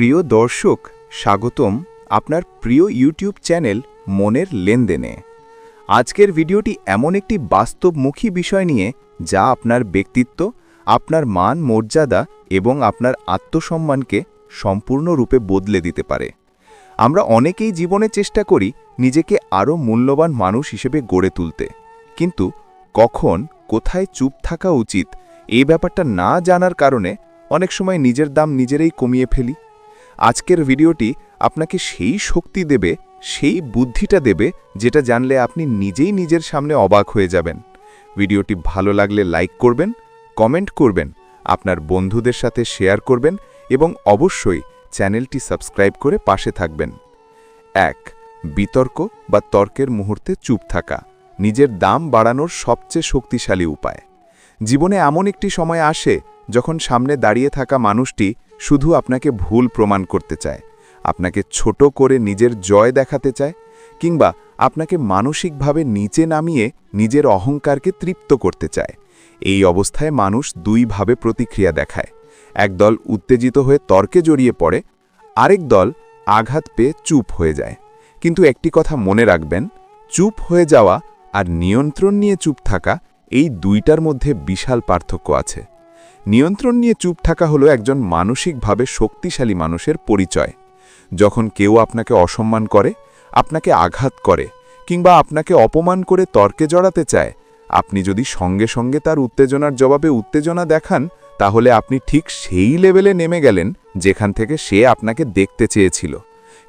প্রিয় দর্শক, স্বাগতম আপনার প্রিয় ইউটিউব চ্যানেল মনের লেনদেনে। আজকের ভিডিওটি এমন একটি বাস্তবমুখী বিষয় নিয়ে, যা আপনার ব্যক্তিত্ব, আপনার মান, মর্যাদা এবং আপনার আত্মসম্মানকে সম্পূর্ণরূপে বদলে দিতে পারে। আমরা অনেকেই জীবনে চেষ্টা করি নিজেকে আরও মূল্যবান মানুষ হিসেবে গড়ে তুলতে। কিন্তু কখন, কোথায় চুপ থাকা উচিত, এই ব্যাপারটা না জানার কারণে অনেক সময় নিজের দাম নিজেরাই কমিয়ে ফেলি। আজকের ভিডিওটি আপনাকে সেই শক্তি দেবে, সেই বুদ্ধিটা দেবে, যেটা জানলে আপনি নিজেই নিজের সামনে অবাক হয়ে যাবেন। ভিডিওটি ভালো লাগলে লাইক করবেন, কমেন্ট করবেন, আপনার বন্ধুদের সাথে শেয়ার করবেন এবং অবশ্যই চ্যানেলটি সাবস্ক্রাইব করে পাশে থাকবেন। এক, বিতর্ক বা তর্কের মুহূর্তে চুপ থাকা, নিজের দাম বাড়ানোর সবচেয়ে শক্তিশালী উপায়। জীবনে এমন একটি সময় আসে যখন সামনে দাঁড়িয়ে থাকা মানুষটি শুধু আপনাকে ভুল প্রমাণ করতে চায়, আপনাকে ছোট করে নিজের জয় দেখাতে চায়, কিংবা আপনাকে মানসিকভাবে নিচে নামিয়ে নিজের অহংকারকে তৃপ্ত করতে চায়, এই অবস্থায় মানুষ দুইভাবে প্রতিক্রিয়া দেখায়। একদল উত্তেজিত হয়ে তর্কে জড়িয়ে পড়ে, আরেক দল আঘাত পেয়ে চুপ হয়ে যায়। কিন্তু একটি কথা মনে রাখবেন, চুপ হয়ে যাওয়া আর নিয়ন্ত্রণ নিয়ে চুপ থাকা এই দুইটার মধ্যে বিশাল পার্থক্য আছে। নিয়ন্ত্রণ নিয়ে চুপ থাকা হলো একজন মানসিকভাবে শক্তিশালী মানুষের পরিচয়। যখন কেউ আপনাকে অসম্মান করে, আপনাকে আঘাত করে, কিংবা আপনাকে অপমান করে তর্কে জড়াতে চায়, আপনি যদি সঙ্গে সঙ্গে তার উত্তেজনার জবাবে উত্তেজনা দেখান, তাহলে আপনি ঠিক সেই লেভেলে নেমে গেলেন যেখান থেকে সে আপনাকে দেখতে চেয়েছিল।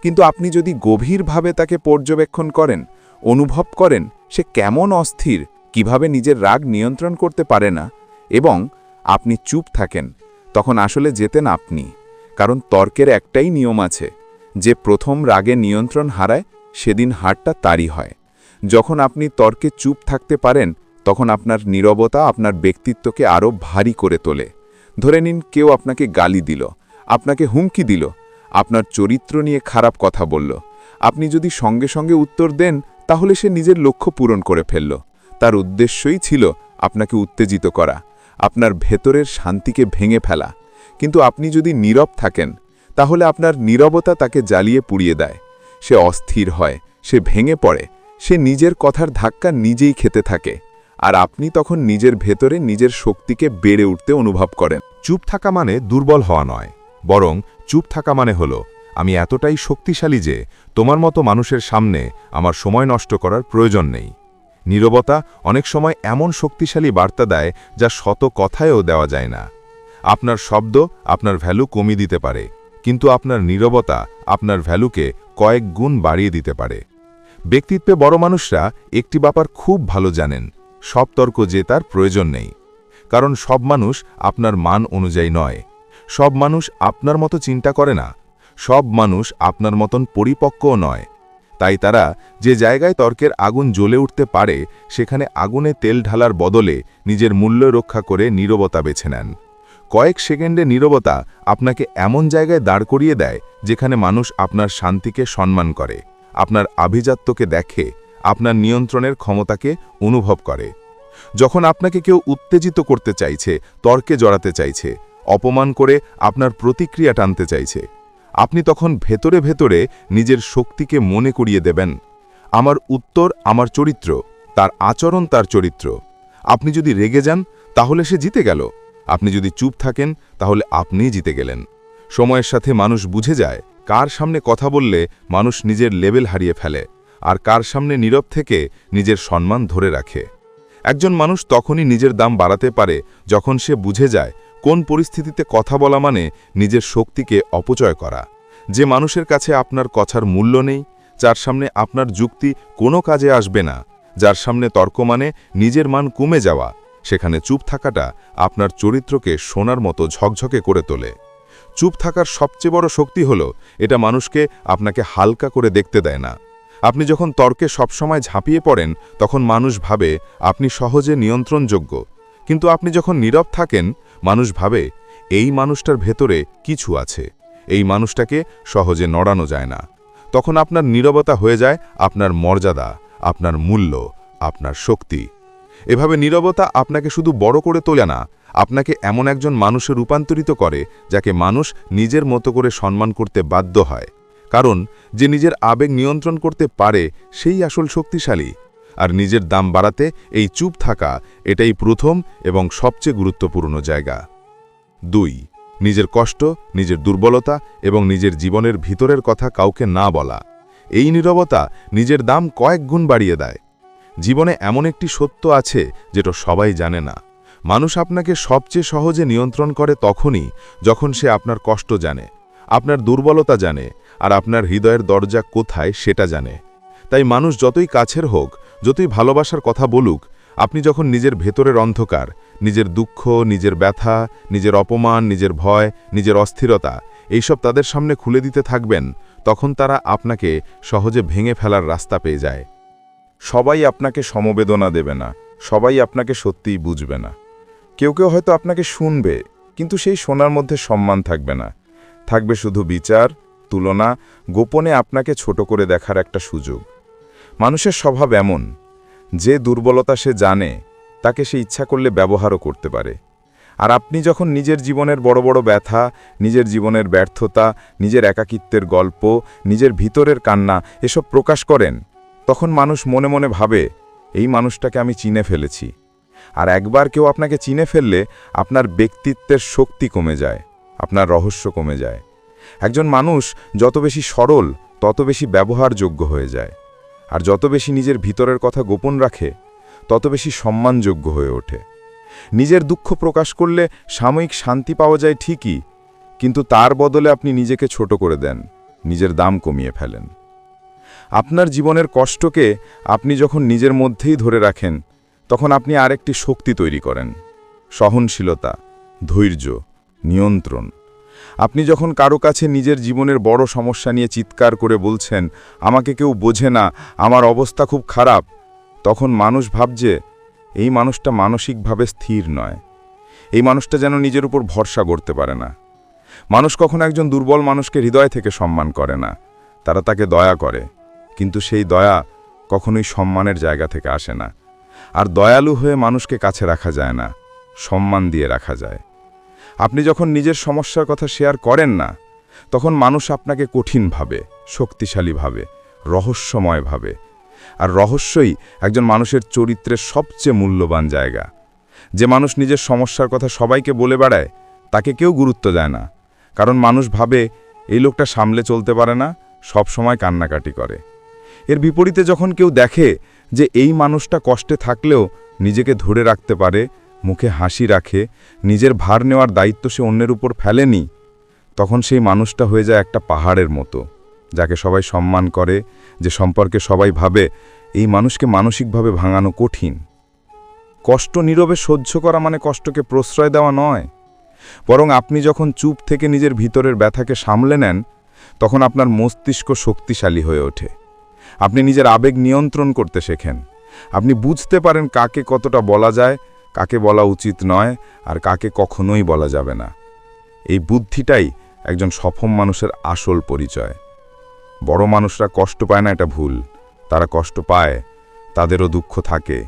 কিন্তু আপনি যদি গভীরভাবে তাকে পর্যবেক্ষণ করেন, অনুভব করেন, সে কেমন অস্থির, কীভাবে নিজের রাগ নিয়ন্ত্রণ করতে পারে না, এবং আপনি চুপ থাকেন, তখন আসলে যেতেন আপনি, কারণ তর্কের একটাই নিয়ম আছে, যে প্রথম রাগে নিয়ন্ত্রণ হারায়, সেদিন হারটা তারই হয়। যখন আপনি তর্কে চুপ থাকতে পারেন, তখন আপনার নীরবতা আপনার ব্যক্তিত্বকে আরও ভারী করে তোলে। ধরে নিন কেউ আপনাকে গালি দিল, আপনাকে হুমকি দিল, আপনার চরিত্র নিয়ে খারাপ কথা বলল। আপনি যদি সঙ্গে সঙ্গে উত্তর দেন, তাহলে সে নিজের লক্ষ্য পূরণ করে ফেলল। তার উদ্দেশ্যই ছিল আপনাকে উত্তেজিত করা। আপনার ভেতরের শান্তিকে ভেঙে ফেলা। কিন্তু আপনি যদি নীরব থাকেন, তাহলে আপনার নীরবতা তাকে জ্বালিয়ে পুড়িয়ে দেয়। সে অস্থির হয়, সে ভেঙে পড়ে, সে নিজের কথার ধাক্কা নিজেই খেতে থাকে। আর আপনি তখন নিজের ভেতরে নিজের শক্তিকে বেড়ে উঠতে অনুভব করেন। চুপ থাকা মানে দুর্বল হওয়া নয়, বরং চুপ থাকা মানে হল, আমি এতটাই শক্তিশালী যে, তোমার মতো মানুষের সামনে আমার সময় নষ্ট করার প্রয়োজন নেই। নীরবতা অনেক সময় এমন শক্তিশালী বার্তা দেয় যা শত কথায়ও দেওয়া যায় না। আপনার শব্দ আপনার ভ্যালু কমিয়ে দিতে পারে, কিন্তু আপনার নীরবতা আপনার ভ্যালুকে কয়েক গুণ বাড়িয়ে দিতে পারে। ব্যক্তিত্বে বড় মানুষরা একটি ব্যাপার খুব ভালো জানেন, সব তর্ক জেতার প্রয়োজন নেই। কারণ সব মানুষ আপনার মান অনুযায়ী নয়। সব মানুষ আপনার মতো চিন্তা করে না। সব মানুষ আপনার মতন পরিপক্কও নয়। তাই তারা যে জায়গায় তর্কের আগুন জ্বলে উঠতে পারে, সেখানে আগুনে তেল ঢালার বদলে নিজের মূল্য রক্ষা করে নীরবতা বেছে নেন। কয়েক সেকেন্ডে নীরবতা আপনাকে এমন জায়গায় দাঁড় করিয়ে দেয়, যেখানে মানুষ আপনার শান্তিকে সম্মান করে, আপনার আভিজাত্যকে দেখে, আপনার নিয়ন্ত্রণের ক্ষমতাকে অনুভব করে। যখন আপনাকে কেউ উত্তেজিত করতে চাইছে, তর্কে জড়াতে চাইছে, অপমান করে আপনার প্রতিক্রিয়া টানতে চাইছে আপনি তখন ভেতরে ভেতরে নিজের শক্তিকে মনে করিয়ে দেবেন। আমার উত্তর আমার চরিত্র, তার আচরণ তার চরিত্র। আপনি যদি রেগে যান, তাহলে সে জিতে গেল। আপনি যদি চুপ থাকেন, তাহলে আপনিই জিতে গেলেন। সময়ের সাথে মানুষ বুঝে যায়, কার সামনে কথা বললে মানুষ নিজের লেভেল হারিয়ে ফেলে, আর কার সামনে নীরব থেকে নিজের সম্মান ধরে রাখে। একজন মানুষ তখনই নিজের দাম বাড়াতে পারে যখন সে বুঝে যায় কোন পরিস্থিতিতে কথা বলা মানে নিজের শক্তিকে অপচয় করা। যে মানুষের কাছে আপনার কথার মূল্য নেই, যার সামনে আপনার যুক্তি কোনো কাজে আসবে না, যার সামনে তর্ক মানে নিজের মান কমে যাওয়া, সেখানে চুপ থাকাটা আপনার চরিত্রকে সোনার মতো ঝকঝকে করে তোলে। চুপ থাকার সবচেয়ে বড় শক্তি হল, এটা মানুষকে আপনাকে হালকা করে দেখতে দেয় না। আপনি যখন তর্কে সবসময় ঝাঁপিয়ে পড়েন, তখন মানুষ ভাবে আপনি সহজে নিয়ন্ত্রণযোগ্য। কিন্তু আপনি যখন নীরব থাকেন, মানুষ ভাবে এই মানুষটার ভেতরে কিছু আছে। এই মানুষটাকে সহজে নড়ানো যায় না। তখন আপনার নীরবতা হয়ে যায় আপনার মর্যাদা, আপনার মূল্য, আপনার শক্তি। এভাবে নীরবতা আপনাকে শুধু বড় করে তোলে না, আপনাকে এমন একজন মানুষে রূপান্তরিত করে, যাকে মানুষ নিজের মতো করে সম্মান করতে বাধ্য হয়। কারণ যে নিজের আবেগ নিয়ন্ত্রণ করতে পারে, সেই আসল শক্তিশালী। আর নিজের দাম বাড়াতে এই চুপ থাকা, এটাই প্রথম এবং সবচেয়ে গুরুত্বপূর্ণ জায়গা। দুই, নিজের কষ্ট, নিজের দুর্বলতা এবং নিজের জীবনের ভিতরের কথা কাউকে না বলা। এই নীরবতা নিজের দাম কয়েক গুণ বাড়িয়ে দেয়। জীবনে এমন একটি সত্য আছে যেটা সবাই জানে না। মানুষ আপনাকে সবচেয়ে সহজে নিয়ন্ত্রণ করে তখনই যখন সে আপনার কষ্ট জানে, আপনার দুর্বলতা জানে আর আপনার হৃদয়ের দরজা কোথায় সেটা জানে। তাই মানুষ যতই কাছের হোক, যতই ভালোবাসার কথা বলুক, আপনি যখন নিজের ভেতরের অন্ধকার, নিজের দুঃখ, নিজের ব্যথা, নিজের অপমান, নিজের ভয়, নিজের অস্থিরতা, এইসব তাদের সামনে খুলে দিতে থাকবেন, তখন তারা আপনাকে সহজে ভেঙে ফেলার রাস্তা পেয়ে যায়। সবাই আপনাকে সমবেদনা দেবে না, সবাই আপনাকে সত্যিই বুঝবে না। কেউ কেউ হয়তো আপনাকে শুনবে, কিন্তু সেই শোনার মধ্যে সম্মান থাকবে না। থাকবে শুধু বিচার তুলনা গোপনে আপনাকে ছোট করে দেখার একটা সুযোগ। মানুষের স্বভাব এমন, যে দুর্বলতা সে জানে, তাকে সে ইচ্ছা করলে ব্যবহারও করতে পারে। আর আপনি যখন নিজের জীবনের বড় বড় ব্যথা, নিজের জীবনের ব্যর্থতা, নিজের একাকিত্বের গল্প, নিজের ভিতরের কান্না এসব প্রকাশ করেন, তখন মানুষ মনে মনে ভাবে, এই মানুষটাকে আমি চিনে ফেলেছি। আর একবার কেউ আপনাকে চিনে ফেললে আপনার ব্যক্তিত্বের শক্তি কমে যায়, আপনার রহস্য কমে যায়। একজন মানুষ যত বেশি সরল, তত বেশি ব্যবহারযোগ্য হয়ে যায়। আর যত বেশি নিজের ভিতরের কথা গোপন রাখে, তত বেশি সম্মানযোগ্য হয়ে ওঠে। নিজের দুঃখ প্রকাশ করলে সাময়িক শান্তি পাওয়া যায় ঠিকই, কিন্তু তার বদলে আপনি নিজেকে ছোট করে দেন, নিজের দাম কমিয়ে ফেলেন। আপনার জীবনের কষ্টকে আপনি যখন নিজের মধ্যেই ধরে রাখেন, তখন আপনি আরেকটি শক্তি তৈরি করেন। সহনশীলতা, ধৈর্য, নিয়ন্ত্রণ। আপনি যখন কারও কাছে নিজের জীবনের বড় সমস্যা নিয়ে চিৎকার করে বলছেন, আমাকে কেউ বোঝে না, আমার অবস্থা খুব খারাপ, তখন মানুষ ভাবছে, এই মানুষটা মানসিকভাবে স্থির নয়। এই মানুষটা যেন নিজের উপর ভরসা করতে পারে না। মানুষ কখনো একজন দুর্বল মানুষকে হৃদয় থেকে সম্মান করে না, তারা তাকে দয়া করে। কিন্তু সেই দয়া কখনোই সম্মানের জায়গা থেকে আসে না। আর দয়ালু হয়ে মানুষকে কাছে রাখা যায় না, সম্মান দিয়ে রাখা যায়। আপনি যখন নিজের সমস্যার কথা শেয়ার করেন না, তখন মানুষ আপনাকে কঠিনভাবে শক্তিশালীভাবে শক্তিশালী ভাবে, রহস্যময় ভাবে। আর রহস্যই একজন মানুষের চরিত্রের সবচেয়ে মূল্যবান জায়গা। যে মানুষ নিজের সমস্যার কথা সবাইকে বলে বেড়ায়, তাকে কেউ গুরুত্ব দেয় না। কারণ মানুষ ভাবে, এই লোকটা সামলে চলতে পারে না, সব সময় কান্নাকাটি করে। এর বিপরীতে যখন কেউ দেখে যে এই মানুষটা কষ্টে থাকলেও নিজেকে ধরে রাখতে পারে মুখে হাসি রাখে, নিজের ভার নেওয়ার দায়িত্ব সে অন্যের উপর ফেলেনি, তখন সেই মানুষটা হয়ে যায় একটা পাহাড়ের মতো, যাকে সবাই সম্মান করে, যে সম্পর্কে সবাই ভাবে, এই মানুষকে মানসিকভাবে ভাঙানো কঠিন। কষ্ট নীরবে সহ্য করা মানে কষ্টকে প্রশ্রয় দেওয়া নয়। বরং আপনি যখন চুপ থেকে নিজের ভিতরের ব্যথাকে সামলে নেন, তখন আপনার মস্তিষ্ক শক্তিশালী হয়ে ওঠে। আপনি নিজের আবেগ নিয়ন্ত্রণ করতে শেখেন। আপনি বুঝতে পারেন কাকে কতটা বলা যায় কাকে বলা উচিত নয় আর কাকে কখনোই বলা যাবে না। এই বুদ্ধিটাই একজন সফম মানুষের আসল পরিচয়। বড় মানুষরা কষ্ট পায় না এটা ভুল। তারা কষ্ট পায়, তাদেরও দুঃখ থাকে।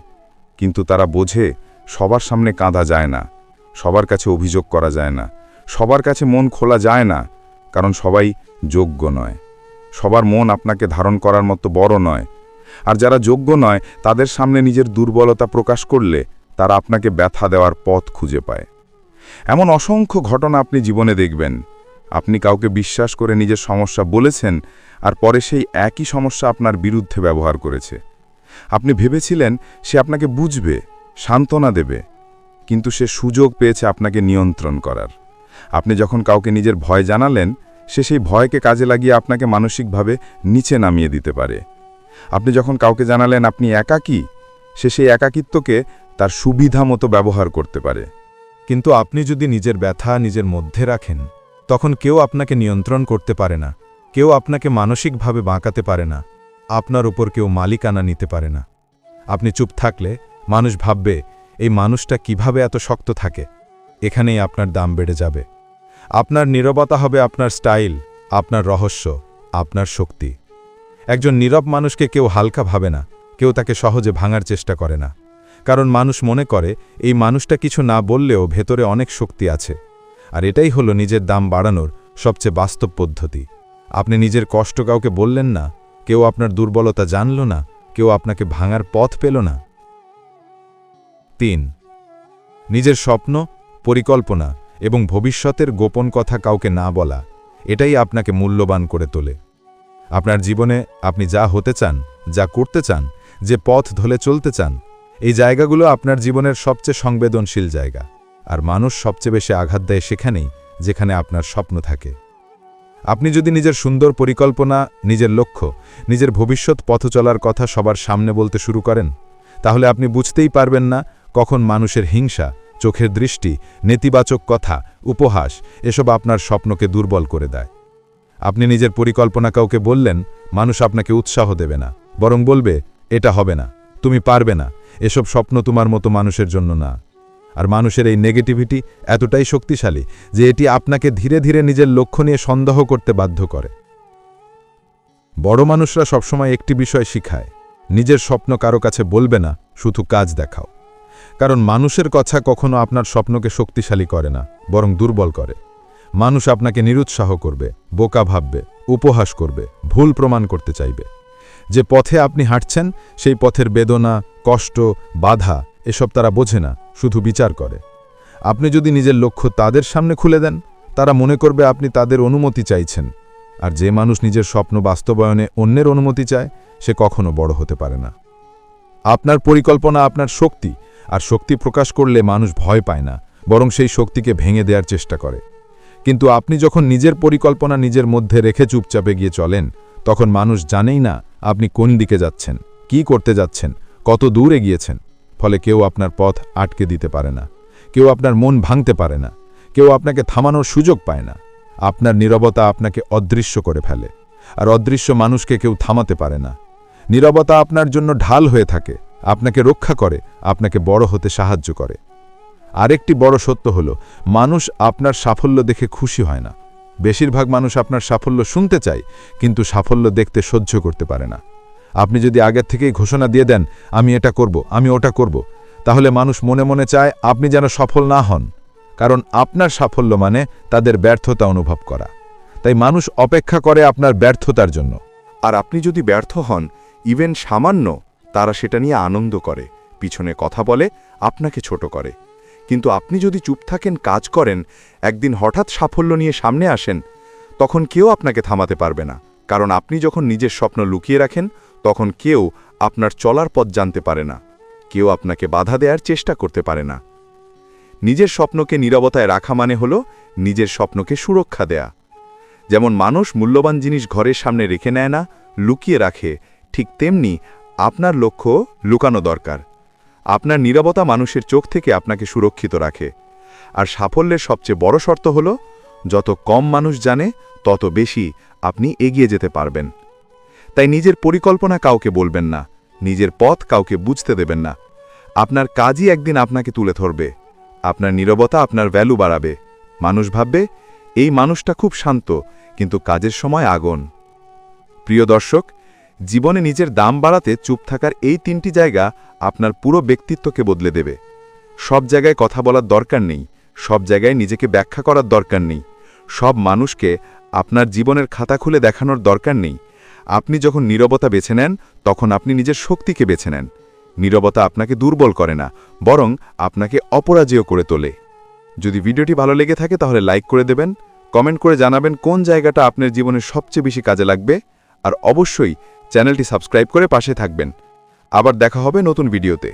কিন্তু তারা বোঝে, সবার সামনে কাঁদা যায় না, সবার কাছে অভিযোগ করা যায় না, সবার কাছে মন খোলা যায় না, কারণ সবাই যোগ্য নয়। সবার মন আপনাকে ধারণ করার মতো বড় নয়। আর যারা যোগ্য নয়, তাদের সামনে নিজের দুর্বলতা প্রকাশ করলে তারা আপনাকে ব্যথা দেওয়ার পথ খুঁজে পায়। এমন অসংখ্য ঘটনা আপনি জীবনে দেখবেন। আপনি কাউকে বিশ্বাস করে নিজের সমস্যা বলেছেন আর পরে সেই একই সমস্যা আপনার বিরুদ্ধে ব্যবহার করেছে। আপনি ভেবেছিলেন সে আপনাকে বুঝবে, সান্ত্বনা দেবে, কিন্তু সে সুযোগ পেয়েছে আপনাকে নিয়ন্ত্রণ করার। আপনি যখন কাউকে নিজের ভয় জানালেন, সে সেই ভয়কে কাজে লাগিয়ে আপনাকে মানসিকভাবে নিচে নামিয়ে দিতে পারে। আপনি যখন কাউকে জানালেন আপনি একাকী, সে সেই একাকিত্বকে তার সুবিধা মতো ব্যবহার করতে পারে। কিন্তু আপনি যদি নিজের ব্যথা নিজের মধ্যে রাখেন, তখন কেউ আপনাকে নিয়ন্ত্রণ করতে পারে না, কেউ আপনাকে মানসিকভাবে বাঁকাতে পারে না, আপনার উপর কেউ মালিকানা নিতে পারে না। আপনি চুপ থাকলে মানুষ ভাববে, এই মানুষটা কীভাবে এত শক্ত থাকে? এখানেই আপনার দাম বেড়ে যাবে। আপনার নীরবতা হবে আপনার স্টাইল, আপনার রহস্য, আপনার শক্তি। একজন নীরব মানুষকে কেউ হালকা ভাবে না, কেউ তাকে সহজে ভাঙার চেষ্টা করে না। কারণ মানুষ মনে করে, এই মানুষটা কিছু না বললেও ভেতরে অনেক শক্তি আছে। আর এটাই হলো নিজের দাম বাড়ানোর সবচেয়ে বাস্তব পদ্ধতি। আপনি নিজের কষ্ট কাউকে বললেন না, কেউ আপনার দুর্বলতা জানল না, কেউ আপনাকে ভাঙার পথ পেল না। তিন, নিজের স্বপ্ন, পরিকল্পনা এবং ভবিষ্যতের গোপন কথা কাউকে না বলা, এটাই আপনাকে মূল্যবান করে তোলে। আপনার জীবনে আপনি যা হতে চান, যা করতে চান, যে পথ ধলে চলতে চান এই জায়গাগুলো আপনার জীবনের সবচেয়ে সংবেদনশীল জায়গা। আর মানুষ সবচেয়ে বেশি আঘাত দেয় সেখানেই, যেখানে আপনার স্বপ্ন থাকে। আপনি যদি নিজের সুন্দর পরিকল্পনা, নিজের লক্ষ্য, নিজের ভবিষ্যৎ পথ চলার কথা সবার সামনে বলতে শুরু করেন, তাহলে আপনি বুঝতেই পারবেন না কখন মানুষের হিংসা, চোখের দৃষ্টি, নেতিবাচক কথা, উপহাস, এসব আপনার স্বপ্নকে দুর্বল করে দেয়। আপনি নিজের পরিকল্পনা কাউকে বললেন, মানুষ আপনাকে উৎসাহ দেবে না, বরং বলবে, এটা হবে না। তুমি পারবে না। এসব স্বপ্ন তোমার মতো মানুষের জন্য না। আর মানুষের এই নেগেটিভিটি এতটাই শক্তিশালী যে এটি আপনাকে ধীরে ধীরে নিজের লক্ষ্য নিয়ে সন্দেহ করতে বাধ্য করে। বড় মানুষরা সবসময় একটি বিষয় শিখায়, নিজের স্বপ্ন কারও কাছে বলবে না, শুধু কাজ দেখাও। কারণ মানুষের কথা কখনো আপনার স্বপ্নকে শক্তিশালী করে না, বরং দুর্বল করে। মানুষ আপনাকে নিরুৎসাহ করবে, বোকা ভাববে, উপহাস করবে, ভুল প্রমাণ করতে চাইবে। যে পথে আপনি হাঁটছেন, সেই পথের বেদনা, কষ্ট, বাধা, এসব তারা বোঝে না, শুধু বিচার করে। আপনি যদি নিজের লক্ষ্য তাদের সামনে খুলে দেন, তারা মনে করবে আপনি তাদের অনুমতি চাইছেন। আর যে মানুষ নিজের স্বপ্ন বাস্তবায়নে অন্যের অনুমতি চায়, সে কখনো বড় হতে পারে না। আপনার পরিকল্পনা আপনার শক্তি, আর শক্তি প্রকাশ করলে মানুষ ভয় পায় না, বরং সেই শক্তিকে ভেঙে দেওয়ার চেষ্টা করে। কিন্তু আপনি যখন নিজের পরিকল্পনা নিজের মধ্যে রেখে চুপচাপে গিয়ে চলেন, তখন মানুষ জানেই না আপনি কোন দিকে যাচ্ছেন? কি করতে যাচ্ছেন? কত দূর এগিয়েছেন? ফলে কেউ আপনার পথ আটকে দিতে পারে না। কেউ আপনার মন ভাঙতে পারে না। কেউ আপনাকে থামানোর সুযোগ পায় না। আপনার নীরবতা আপনাকে অদৃশ্য করে ফেলে। আর অদৃশ্য মানুষকে কেউ থামাতে পারে না। নীরবতা আপনার জন্য ঢাল হয়ে থাকে। আপনাকে রক্ষা করে, আপনাকে বড় হতে সাহায্য করে। আরেকটি বড় সত্য হল, মানুষ আপনার সাফল্য দেখে খুশি হয় না। বেশিরভাগ মানুষ আপনার সাফল্য শুনতে চায়, কিন্তু সাফল্য দেখতে সহ্য করতে পারে না। আপনি যদি আগের থেকেই ঘোষণা দিয়ে দেন, আমি এটা করব, আমি ওটা করব, তাহলে মানুষ মনে মনে চায় আপনি যেন সফল না হন, কারণ আপনার সাফল্য মানে তাদের ব্যর্থতা অনুভব করা। তাই মানুষ অপেক্ষা করে আপনার ব্যর্থতার জন্য। আর আপনি যদি ব্যর্থ হন ইভেন সামান্য, তারা সেটা নিয়ে আনন্দ করে, পিছনে কথা বলে, আপনাকে ছোট করে। কিন্তু আপনি যদি চুপ থাকেন, কাজ করেন, একদিন হঠাৎ সাফল্য নিয়ে সামনে আসেন, তখন কেউ আপনাকে থামাতে পারবে না। কারণ আপনি যখন নিজের স্বপ্ন লুকিয়ে রাখেন, তখন কেউ আপনার চলার পথ জানতে পারে না। কেউ আপনাকে বাধা দেওয়ার চেষ্টা করতে পারে না। নিজের স্বপ্নকে নীরবতায় রাখা মানে হল নিজের স্বপ্নকে সুরক্ষা দেয়া। যেমন মানুষ মূল্যবান জিনিস ঘরের সামনে রেখে নেয় না, লুকিয়ে রাখে, ঠিক তেমনি আপনার লক্ষ্য লুকানো দরকার। আপনার নীরবতা মানুষের চোখ থেকে আপনাকে সুরক্ষিত রাখে। আর সাফল্যের সবচেয়ে বড় শর্ত হল, যত কম মানুষ জানে, তত বেশি আপনি এগিয়ে যেতে পারবেন। তাই নিজের পরিকল্পনা কাউকে বলবেন না, নিজের পথ কাউকে বুঝতে দেবেন না। আপনার কাজই একদিন আপনাকে তুলে ধরবে, আপনার নীরবতা আপনার ভ্যালু বাড়াবে। মানুষ ভাববে, এই মানুষটা খুব শান্ত, কিন্তু কাজের সময় আগুন। প্রিয় দর্শক জীবনে নিজের দাম বাড়াতে চুপ থাকার এই তিনটি জায়গা আপনার পুরো ব্যক্তিত্বকে বদলে দেবে। সব জায়গায় কথা বলার দরকার নেই, সব জায়গায় নিজেকে ব্যাখ্যা করার দরকার নেই, সব মানুষকে আপনার জীবনের খাতা খুলে দেখানোর দরকার নেই। আপনি যখন নীরবতা বেছে নেন, তখন আপনি নিজের শক্তিকে বেছে নেন। নীরবতা আপনাকে দুর্বল করে না, বরং আপনাকে অপরাজেয় করে তোলে। যদি ভিডিওটি ভালো লেগে থাকে, তাহলে লাইক করে দেবেন, কমেন্ট করে জানাবেন কোন জায়গাটা আপনার জীবনের সবচেয়ে বেশি কাজে লাগবে, আর অবশ্যই চ্যানেলটি সাবস্ক্রাইব করে পাশে থাকবেন। আবার দেখা হবে নতুন ভিডিওতে।